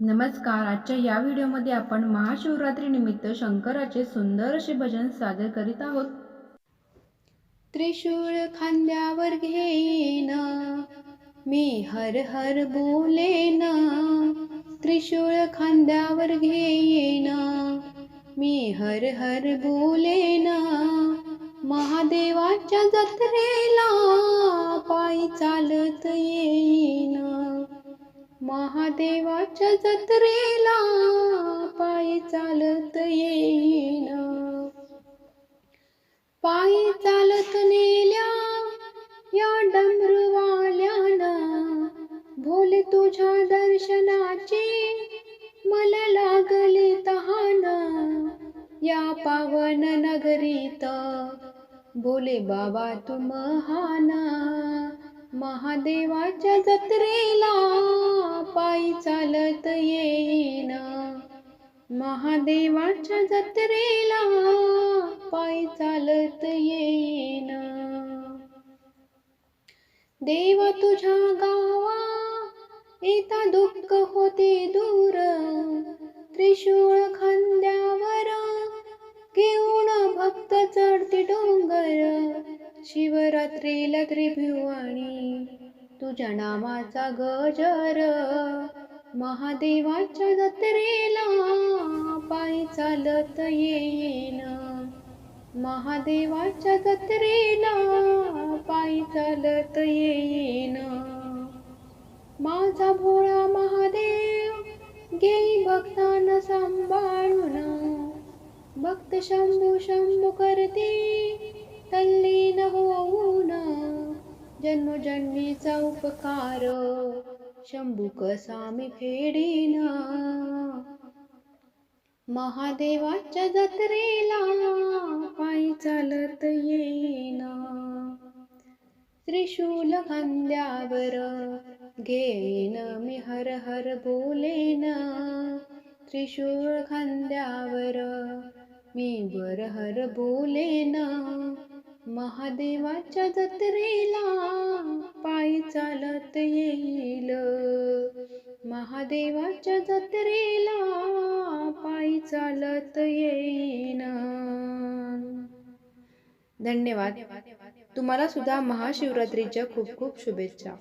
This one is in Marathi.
नमस्कार. आजच्या या व्हिडिओमध्ये आपण महाशिवरात्री निमित्त शंकराचे सुंदर असे भजन सादर करीत आहोत. त्रिशूळ खांद्यावर घेईन मी हर हर बोलेन. त्रिशूळ खांद्यावर घेईन मी हर हर बोलेन. महादेवाच्या जत्रेला महादेवाच्या जत्रेला पायी चालत येईन. पायी चालत नेल्या या डमरूवाल्यानं भोले तुझ्या दर्शनाची मला लागली तहान. या पावन नगरीत भोले बाबा तू महादेवाच्या जत्रेला पायी चालत येईन. महादेवाच्या जत्रेला पायी चालत येईन. देवा तुझ्या गावा येता दुःख होते दूर. त्रिशूळ खांद्यावर घेऊन भक्त चढते डोंगर. शिवरात्रीला त्रिभुवाणी तुझ्या नामाचा गजर. महादेवाच्या जत्रेला पायी चालत येईन. महादेवाच्या जत्रेला पायी चालत येईन. माझा भोळा महादेव घेई भक्तांना सांभाळून. भक्त शंभू शंभू करते तल्लीन होऊन. जन्मजन्मीचा उपकार शंभू कसा मी फेडीन. महादेवाच्या जत्रेला पायी चालत येईना. त्रिशूल खांद्यावर घेईन मी हर हर बोलेन. त्रिशूळ खांद्यावर मी वर हर बोलेन. महादेवाच्या जत्रेला पायी चालत येईल. महादेवाच्या जत्रेला पायी चालत येईन. धन्यवाद. तुम्हाला सुद्धा महाशिवरात्रीच्या खूप खूप शुभेच्छा.